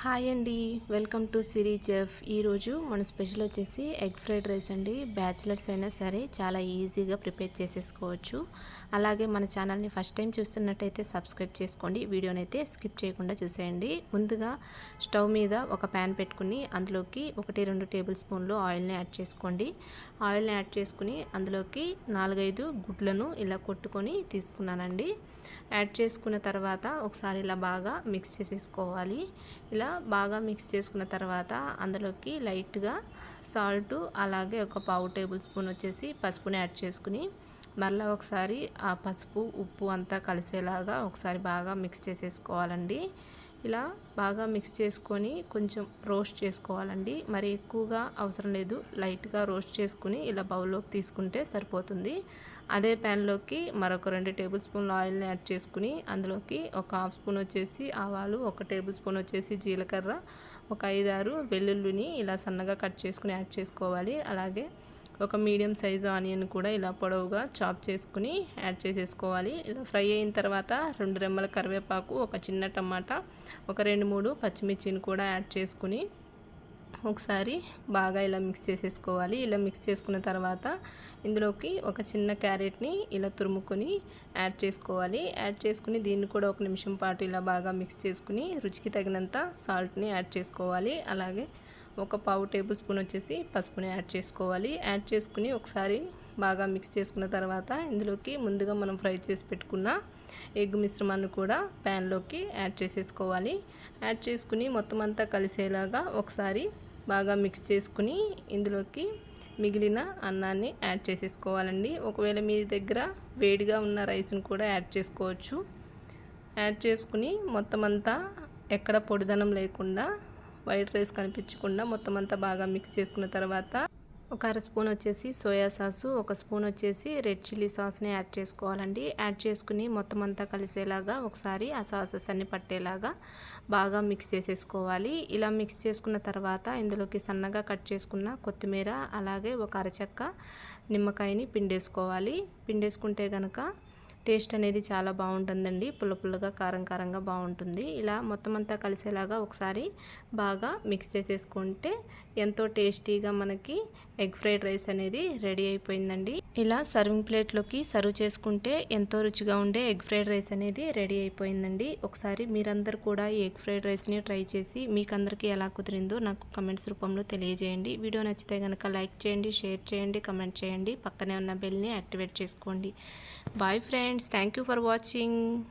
Hi అండి. Welcome to Siri chef. ఈరోజు మన స్పెషల్ వచ్చేసి ఎగ్ ఫ్రైడ్ రైస్ అండి. బ్యాచిలర్స్ అయినా సరే చాలా ఈజీగా ప్రిపేర్ చేసేసుకోవచ్చు. అలాగే మన ఛానల్ని ఫస్ట్ టైం చూస్తున్నట్టయితే సబ్స్క్రైబ్ చేసుకోండి. వీడియోని అయితే స్కిప్ చేయకుండా చూసేయండి. ముందుగా స్టవ్ మీద ఒక ప్యాన్ పెట్టుకుని అందులోకి ఒకటి రెండు టేబుల్ స్పూన్లు ఆయిల్ని యాడ్ చేసుకోండి. ఆయిల్ని యాడ్ చేసుకుని అందులోకి నాలుగైదు గుడ్లను ఇలా కొట్టుకొని తీసుకున్నానండి. యాడ్ చేసుకున్న తర్వాత ఒకసారి ఇలా బాగా మిక్స్ చేసేసుకోవాలి. ఇలా బాగా మిక్స్ చేసుకున్న తర్వాత అందులోకి లైట్గా సాల్ట్ అలాగే ఒక పావు టేబుల్ స్పూన్ వచ్చేసి పసుపుని యాడ్ చేసుకుని మరలా ఒకసారి ఆ పసుపు ఉప్పు అంతా కలిసేలాగా ఒకసారి బాగా మిక్స్ చేసేసుకోవాలండి. ఇలా బాగా మిక్స్ చేసుకొని కొంచెం రోస్ట్ చేసుకోవాలండి. మరి ఎక్కువగా అవసరం లేదు. లైట్గా రోస్ట్ చేసుకుని ఇలా బౌల్లోకి తీసుకుంటే సరిపోతుంది. అదే ప్యాన్లోకి మరొక రెండు టేబుల్ స్పూన్ల ఆయిల్ని యాడ్ చేసుకుని అందులోకి ఒక హాఫ్ స్పూన్ వచ్చేసి ఆవాలు ఒక టేబుల్ స్పూన్ వచ్చేసి జీలకర్ర ఒక ఐదారు వెల్లుల్లిని ఇలా సన్నగా కట్ చేసుకుని యాడ్ చేసుకోవాలి. అలాగే ఒక మీడియం సైజు ఆనియన్ కూడా ఇలా పొడవుగా చాప్ చేసుకుని యాడ్ చేసేసుకోవాలి. ఇలా ఫ్రై అయిన తర్వాత రెండు రెమ్మల కరివేపాకు ఒక చిన్న టమాటా ఒక రెండు మూడు పచ్చిమిర్చిని కూడా యాడ్ చేసుకుని ఒకసారి బాగా ఇలా మిక్స్ చేసేసుకోవాలి. ఇలా మిక్స్ చేసుకున్న తర్వాత ఇందులోకి ఒక చిన్న క్యారెట్ని ఇలా తురుముకొని యాడ్ చేసుకోవాలి. యాడ్ చేసుకుని దీన్ని కూడా ఒక నిమిషం పాటు ఇలా బాగా మిక్స్ చేసుకుని రుచికి తగినంత సాల్ట్ని యాడ్ చేసుకోవాలి. అలాగే ఒక పావు టేబుల్ స్పూన్ వచ్చేసి పసుపుని యాడ్ చేసుకోవాలి. యాడ్ చేసుకుని ఒకసారి బాగా మిక్స్ చేసుకున్న తర్వాత ఇందులోకి ముందుగా మనం ఫ్రై చేసి పెట్టుకున్న ఎగ్ మిశ్రమాన్ని కూడా ప్యాన్లోకి యాడ్ చేసేసుకోవాలి. యాడ్ చేసుకుని మొత్తం అంతా కలిసేలాగా ఒకసారి బాగా మిక్స్ చేసుకుని ఇందులోకి మిగిలిన అన్నాన్ని యాడ్ చేసేసుకోవాలండి. ఒకవేళ మీ దగ్గర వేడిగా ఉన్న రైస్ను కూడా యాడ్ చేసుకోవచ్చు. యాడ్ చేసుకుని మొత్తం అంతా ఎక్కడ పొడిదనం లేకుండా వైట్ రైస్ కనిపించకుండా మొత్తం అంతా బాగా మిక్స్ చేసుకున్న తర్వాత ఒక అర స్పూన్ వచ్చేసి సోయా సాసు ఒక స్పూన్ వచ్చేసి రెడ్ చిల్లీ సాస్ని యాడ్ చేసుకోవాలండి. యాడ్ చేసుకుని మొత్తం అంతా కలిసేలాగా ఒకసారి ఆ సాసెస్ అన్ని పట్టేలాగా బాగా మిక్స్ చేసేసుకోవాలి. ఇలా మిక్స్ చేసుకున్న తర్వాత ఇందులోకి సన్నగా కట్ చేసుకున్న కొత్తిమీర అలాగే ఒక అరచక్క నిమ్మకాయని పిండేసుకోవాలి. పిండేసుకుంటే కనుక టేస్ట్ అనేది చాలా బాగుంటుందండి. పుల్ల పుల్లగా కారం కారంగా బాగుంటుంది. ఇలా మొత్తం అంతా కలిసేలాగా ఒకసారి బాగా మిక్స్ చేసేసుకుంటే ఎంతో టేస్టీగా మనకి ఎగ్ ఫ్రైడ్ రైస్ అనేది రెడీ అయిపోయిందండి. ఇలా సర్వింగ్ ప్లేట్లోకి సర్వ్ చేసుకుంటే ఎంతో రుచిగా ఉండే ఎగ్ ఫ్రైడ్ రైస్ అనేది రెడీ అయిపోయిందండి. ఒకసారి మీరందరూ కూడా ఈ ఎగ్ ఫ్రైడ్ రైస్ని ట్రై చేసి మీకందరికీ ఎలా కుదిరిందో నాకు కమెంట్స్ రూపంలో తెలియజేయండి. వీడియో నచ్చితే కనుక లైక్ చేయండి షేర్ చేయండి కమెంట్ చేయండి. పక్కనే ఉన్న బెల్ని యాక్టివేట్ చేసుకోండి. Bye friend friends. Thank you for watching.